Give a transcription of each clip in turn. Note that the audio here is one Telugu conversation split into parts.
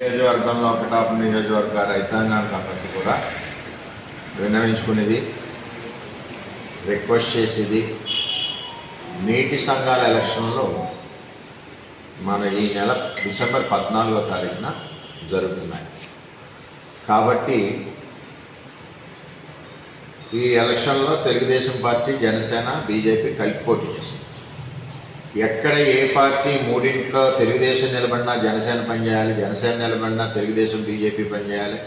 నియోజకవర్గంలో పిఠాపు నియోజకవర్గ రైతాంగానికి అందరికీ కూడా విన్నవించుకునేది రిక్వెస్ట్ చేసేది నీటి సంఘాల ఎలక్షన్లో మన ఈ నెల డిసెంబర్ పద్నాలుగో తారీఖున జరుగుతున్నాయి. కాబట్టి ఈ ఎలక్షన్లో తెలుగుదేశం పార్టీ జనసేన బీజేపీ కలిపి పోటీ చేస్తుంది. ఎక్కడ ఏ పార్టీ మూడింట్లో తెలుగుదేశం నిలబడినా జనసేన పనిచేయాలి జనసేన నిలబడినా తెలుగుదేశం బీజేపీ పనిచేయాలి.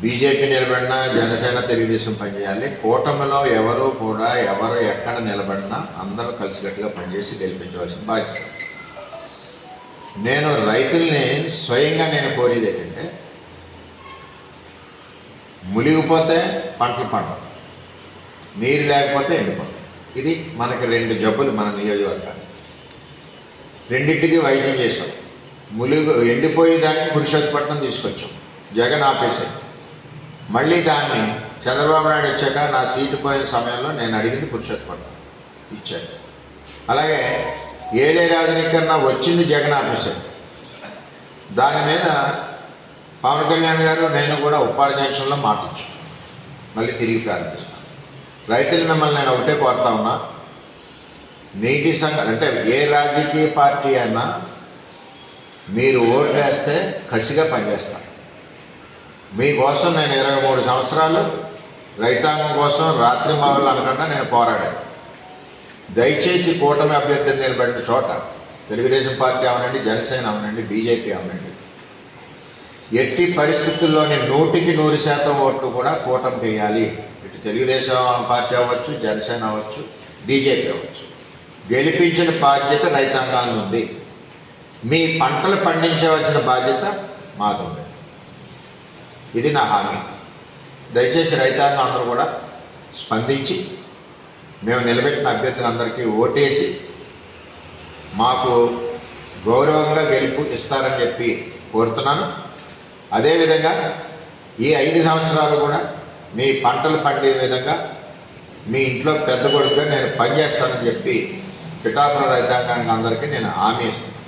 బీజేపీ నిలబడినా జనసేన తెలుగుదేశం పనిచేయాలి. కూటమిలో ఎవరు కూడా ఎవరు ఎక్కడ నిలబడినా అందరూ కలిసికట్టుగా పనిచేసి గెలిపించవలసిన బాధ్యత. నేను రైతుల్ని స్వయంగా నేను కోరేది ఏంటంటే మునిగిపోతే పంటలు పండవు. నీరు లేకపోతే ఎండిపోతాయి. ఇది మనకి రెండు జబ్బులు మన నియోజకవర్గాలు రెండింటికి వైద్యం చేసాం. ములుగు ఎండిపోయేదానికి పురుషోత్పట్నం తీసుకొచ్చాం. జగన్ ఆపేశాడు మళ్ళీ దాన్ని చంద్రబాబు నాయుడు వచ్చాక నా సీటు పోయిన సమయంలో నేను అడిగింది పురుషోత్పట్నం ఇచ్చాడు అలాగే ఏలే రాజనీకరణ వచ్చింది జగన్ ఆపేశాడు దాని మీద పవన్ కళ్యాణ్ గారు నేను కూడా ఉప్పాడ జంక్షన్లో మాటించాం మళ్ళీ తిరిగి ప్రారంభిస్తాను రైతులు మిమ్మల్ని నేను ఒకటే కోరుతా ఉన్నా నీటి సంఘాలు అంటే ఏ రాజకీయ పార్టీ అయినా మీరు ఓటు వేస్తే కసిగా పనిచేస్తాను మీకోసం నేను ఇరవై మూడు సంవత్సరాలు రైతాంగం కోసం రాత్రి మావులు అనకుండా నేను పోరాడాను. దయచేసి కూటమి అభ్యర్థిని నిలబడిన చోట తెలుగుదేశం పార్టీ అవనండి జనసేన అవనండి బీజేపీ అవనండి ఎట్టి పరిస్థితుల్లోని నూటికి నూరు శాతం ఓట్లు కూడా కూటమి వేయాలి. ఇటు తెలుగుదేశం పార్టీ అవ్వచ్చు జనసేన అవ్వచ్చు బీజేపీ అవ్వచ్చు. గెలిపించిన బాధ్యత రైతాంగానికి ఉంది. మీ పంటలు పండించవలసిన బాధ్యత మాది ఉంది. ఇది నా హామీ. దయచేసి రైతాంగం అందరూ కూడా స్పందించి మేము నిలబెట్టిన అభ్యర్థులందరికీ ఓటేసి మాకు గౌరవంగా గెలుపు ఇస్తారని చెప్పి కోరుతున్నాను. అదేవిధంగా ఈ ఐదు సంవత్సరాలు కూడా మీ పంటలు పండే విధంగా మీ ఇంట్లో పెద్ద కొడుకుగా నేను పనిచేస్తానని చెప్పి పిఠాపురం రైతాంగానికి అందరికీ నేను హామీ ఇస్తున్నాను.